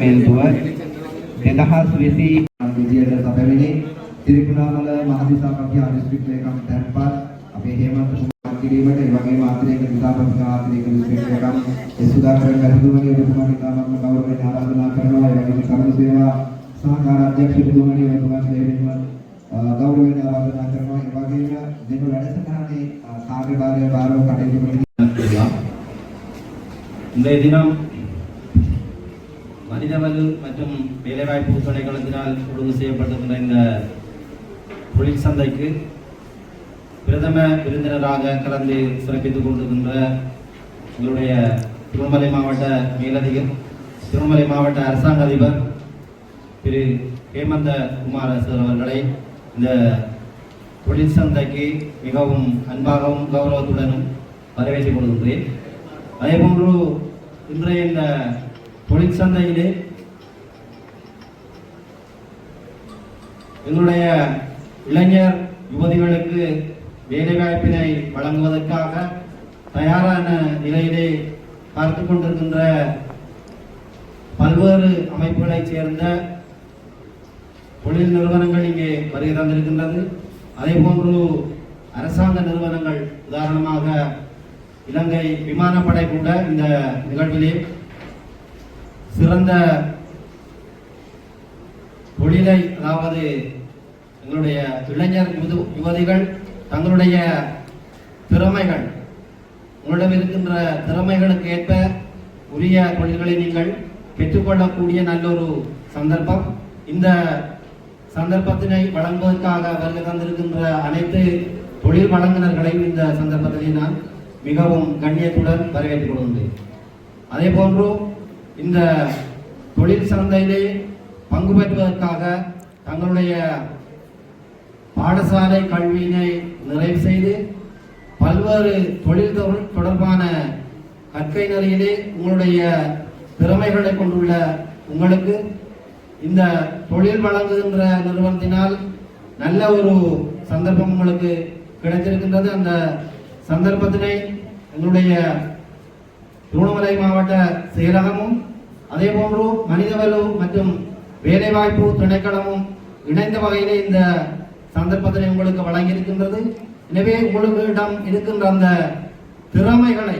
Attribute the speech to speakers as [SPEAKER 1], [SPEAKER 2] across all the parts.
[SPEAKER 1] පෙන්දුව දෙදහස් විසි විදියට සැබවිනි. තිරිකුණාමල මහදිසාපති ආදිස්ත්‍රික් ලේකම් තැන්පත් අපේ හේමන්ත කුමාර කිරීමට ඒ වගේම ආත්‍රේක දිසාපති ආත්‍රේක දිස්ත්‍රික් ලේකම් එසුදාකරන් ගතුමනි ඔබතුමාට ඉතාමත්ම ගෞරවයෙන් ආරාධනා කරනවා. ඒ වගේම කරුණ සේවා සහකාර අධ්‍යක්ෂ ඔබතුමනි ඔබතුමාට ලැබෙනවා ගෞරවයෙන් ආරාධනා කරනවා. ඒ වගේම දෙන වැඩසටහනේ කාර්යභාරය බාරව කටයුතු කරන
[SPEAKER 2] ඉඳිනම් இன்றைய மற்றும் வேலைவாய்ப்பு திணைக்களத்தினால் ஒழுங்கு செய்யப்பட்டிருக்கின்ற இந்த தொழில் சந்தைக்கு பிரதம விருந்தினராக கலந்து சிறப்பித்துக் கொண்டிருக்கின்ற எங்களுடைய திருமலை மாவட்ட மேலதிகர் திருமலை மாவட்ட அரசாங்க அதிபர் திரு ஹேமந்த குமார சார் அவர்களை இந்த தொழில் சந்தைக்கு மிகவும் அன்பாகவும் கௌரவத்துடனும் வரவேற்றுக் கொள்கின்றேன். அதேபோன்று இன்றைய இந்த தொழிற்சந்தையிலே எங்களுடைய இளைஞர் யுவதிகளுக்கு வேலைவாய்ப்பினை வழங்குவதற்காக தயாரான நிலையிலே பார்த்து கொண்டிருக்கின்ற பல்வேறு அமைப்புகளைச் சேர்ந்த தொழில் நிறுவனங்கள் இங்கே வருகை தந்திருக்கின்றது. அதே போன்று அரசாங்க நிறுவனங்கள் உதாரணமாக இலங்கை விமானப்படை கூட இந்த நிகழ்விலே சிறந்த தொழிலை அதாவது எங்களுடைய இளைஞர் யுவது- யுவதிகள் தங்களுடைய திறமைகள் உங்களிடம் இருக்கின்ற திறமைகளுக்கு ஏற்ப உரிய தொழில்களை நீங்கள் பெற்றுக்கொள்ளக்கூடிய நல்லொரு சந்தர்ப்பம். இந்த சந்தர்ப்பத்தினை வழங்குவதற்காக வருகை தந்திருக்கின்ற அனைத்து தொழில் வழங்குனர்களையும் இந்த சந்தர்ப்பத்தினை நான் மிகவும் கண்ணியத்துடன் வரவேற்றுக் கொள்கின்றேன். அதே போன்று இந்த தொழில் சந்தையிலே பங்கு பெற்றுவதற்காக தங்களுடைய பாடசாலை கல்வியினை நிறைவு செய்து பல்வேறு தொழில் தொடர்பான கற்கை நெறியிலே உங்களுடைய திறமைகளை கொண்டுள்ள உங்களுக்கு இந்த தொழில் வழங்குகின்ற நிறுவனத்தினால் நல்ல ஒரு சந்தர்ப்பம் உங்களுக்கு கிடைத்திருக்கின்றது. அந்த சந்தர்ப்பத்தினை எங்களுடைய திருவண்ணாமலை மாவட்ட செயலகமும் அதே போன்று மனிதவள மற்றும் வேலைவாய்ப்பு திணைக்களமும் இணைந்த வகையிலே இந்த சந்தர்ப்பத்தினை உங்களுக்கு வழங்கியிருக்கின்றது. எனவே உங்களுக்கிடம் இருக்கின்ற அந்த திறமைகளை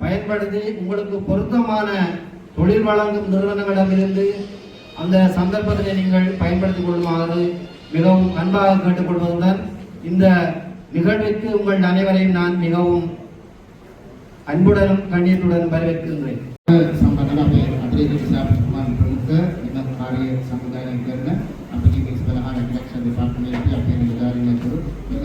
[SPEAKER 2] பயன்படுத்தி உங்களுக்கு பொருத்தமான தொழில் வழங்கும் நிறுவனங்களிடமிருந்து அந்த சந்தர்ப்பத்தினை நீங்கள் பயன்படுத்திக் கொள்ளுமாறு மிகவும் அன்பாக கேட்டுக்கொள்வதுடன் இந்த நிகழ்விற்கு உங்கள் அனைவரையும் நான் மிகவும் அன்புடனும் கண்ணியத்துடன் வரவேற்கின்றேன்
[SPEAKER 3] සම්බන්ධව අපේ අතිරේක විශාපතිතුමාන් ප්‍රමුඛ එම කාර්ය සමුදාය කරන අපගේ විස්තරහා රැකිරක්ෂා දෙපාර්තමේන්තුවේ අපේ නිලධාරීන් ඇතුළු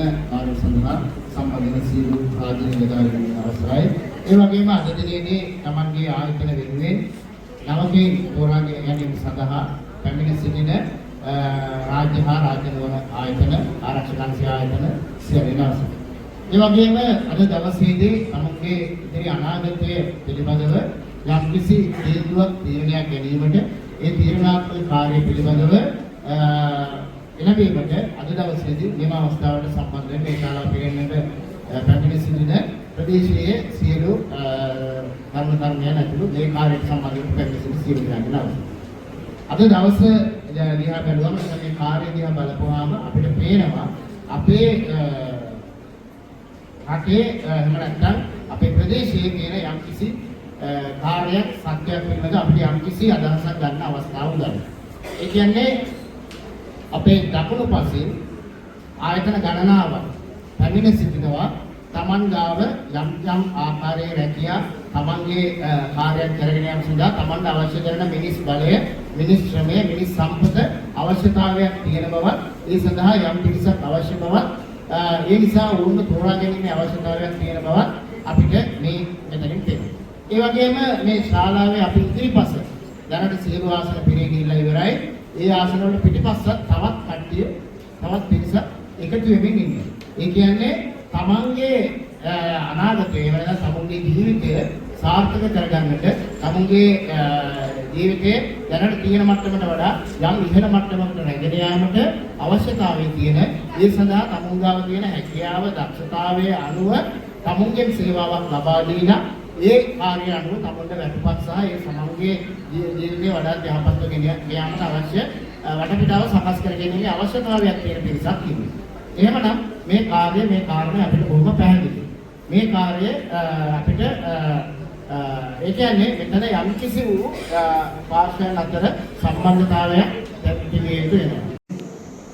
[SPEAKER 3] එම කාර්ය සඳහා සම්බන්ධ වෙන සියලු රාජ්‍ය නිලධාරීන් අවසරයි. ඒ වගේම අද දිනේදී Tamanගේ ආයතන වෙනුවෙන් නවකේ තෝරාගෙන ගැනීම සඳහා පැමිණ සිටින අ, රාජ්‍ය හා රාජ්‍ය නොවන ආයතන ආරක්ෂක අංශ ආයතන සියලු අවසරයි. ඒ වගේම අද දවසේදී තමුන්ගේ ඉදිරි අනාගතය පිළිබඳව යම්කිසි තීන්දුවක් තීරණයක් ගැනීමට ඒ තීරණාත්මක කාර්යය පිළිබඳව අ, එළඹීමට අද දවසේදී මෙම අවස්ථාවට සම්බන්ධ වෙන මේ ශාලා පිළිගන්නට පැමිණ සිටින ප්‍රදේශයේ සියලු අ, කර්මකර්මයන් ඇතුළු මේ කාර්යයට සම්බන්ධ වෙන පැමිණ සිටින සියලු දෙනාගේ නම. අද දවස දිහා බැලුවම මේ කාර්ය දිහා බලපුවාම අපිට පේනවා අපේ අ, රටේ එහෙම නැත්නම් අපේ ප්‍රදේශයේ තියෙන යම්කිසි අ, කාර්යයක් සත්‍යයක් පිළිබඳ අපිට යම්කිසි අදහසක් ගන්න අවස්ථාව උදා ඒ කියන්නේ අපේ දකුණු පසින් ආයතන ගණනාවක් පැමිණ සිටිනවා. තමන් ගාව යම් යම් ආකාරයේ රැකියා තමන්ගේ අ, කාර්යයක් කරගෙන යාම සඳහා තමන්ට අවශ්‍ය කරන මිනිස් බලය මිනිස් ශ්‍රමය මිනිස් සම්පත අවශ්‍යතාවයක් තියෙන බවත් ඒ සඳහා යම් පිරිසක් අවශ්‍ය බවත් අ, ඒ නිසා වුණ තෝරා ගැනීමේ අවශ්‍යතාවයක් තියෙන බවත් අපිට මේ මෙතනින් තේරෙනවා. ඒ වගේම මේ ශාලාවේ අපි ඉදිරිපස දැනට සියලු ආසන පිරී ගිහිල්ලා ඉවරයි. ඒ ආසන වල පිටිපස්සත් තවත් කට්ටිය තවත් පිරිසක් එකතු වෙමින් ඉන්නවා. ඒ කියන්නේ තමන්ගේ අ, අනාගතය එහෙම නැත්නම් තමන්ගේ ජීවිතය සාර්ථක කරගන්නට තමන්ගේ අ, ජීවිතයේ දැනට තියෙන මට්ටමට වඩා යම් ඉහළ මට්ටමකට රැගෙන යාමට අවශ්‍යතාවය තියෙන ඒ සඳහා තමුන් ගාව තියෙන හැකියාව දක්ෂතාවය අනුව තමුන්ගෙන් සේවාවක් ලබා දීලා ඒ කාර්ය අනුව තමන්ට වැටුපත් සහ ඒ සමගගේ ජීවිතය වඩාත් යහපත්ව ගෙන යාමට අවශ්‍ය අ, වටපිටාව සකස් කර ගැනීමේ අවශ්‍යතාවයක් තියෙන පිරිසක් ඉන්නේ. එහෙමනම් මේ කාර්ය මේ කාරණය අපිට බොහොම පැහැදිලි. මේ කාර්යය අ, අපිට අ, අ, ඒ කියන්නේ මෙතන යම් කිසි වූ පාර්ශ්වයන් අතර සම්බන්ධතාවයක් දැක්විය යුතු වෙනවා.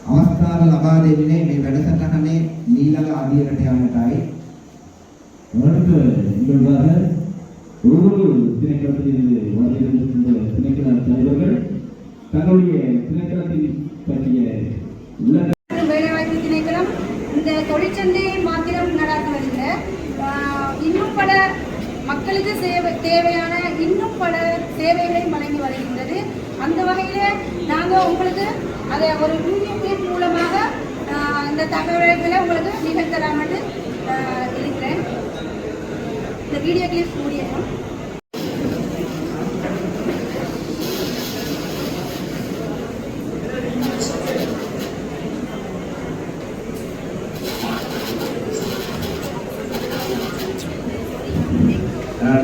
[SPEAKER 1] අවස්ථාව ලබා දෙන්නේ මේ වැඩසටහනේ ඊළඟ අදියරට යන්නටයි.
[SPEAKER 4] වරක ඉඳලාහ ඔරුරු දිනකපතියේ වදිනුතුන්ගේ දිනකලා සයිබර්ගර් තනෝලියේ දිනකලා පතියේ மக்களுக்கு சேவை தேவையான இன்னும் பல சேவைகளை வழங்கி வருகின்றது. அந்த வகையில் நாங்கள் உங்களுக்கு அதை ஒரு யூனியன் மூலமாக இந்த தகவல்களை உங்களுக்கு நிகழ்த்தலாம்னு இருக்கிறேன். இந்த வீடியோ கிளிப் மூலியமாக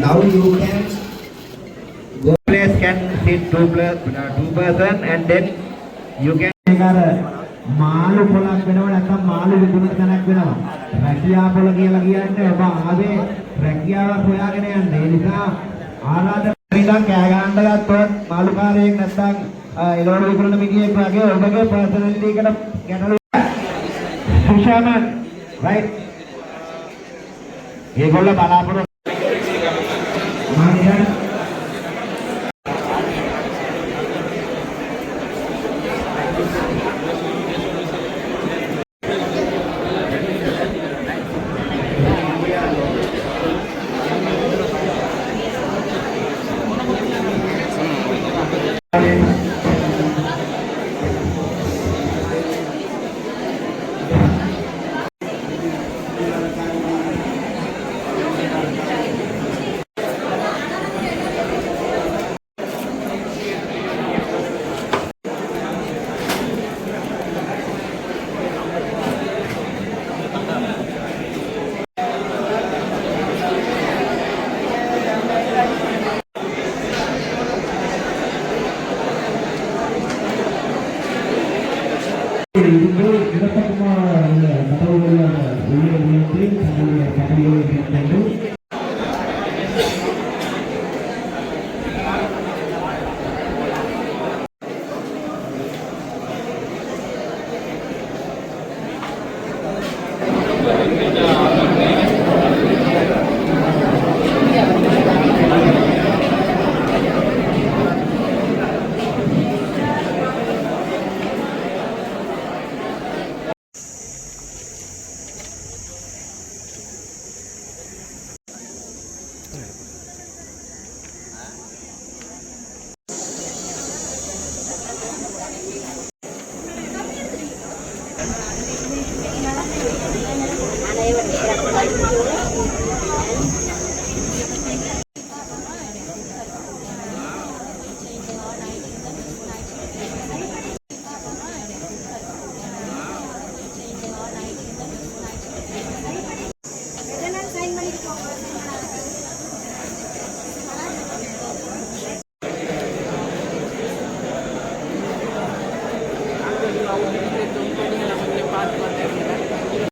[SPEAKER 1] now you can go place can sit two plus uh, two person and then you can
[SPEAKER 5] මාළු පොලක් වෙනව නැත්නම් මාළු විකුණන තැනක් වෙනවා. රැකියා පොල කියලා කියන්නේ ඔබ ආවේ රැකියාවක් හොයාගෙන යන්න. ඒ නිසා ආරාධනා ඉඳන් කෑ ගන්න ගත්තොත් මාළුකාරයෙක් නැත්නම් එළවලු විකුණන මිනිහෙක් වගේ ඔබගේ පර්සනැලිටි එකට ගැටලු සුෂාමන් රයිට් ඒගොල්ල බලාපොරොත්තු Jacob Kumar. അനേവ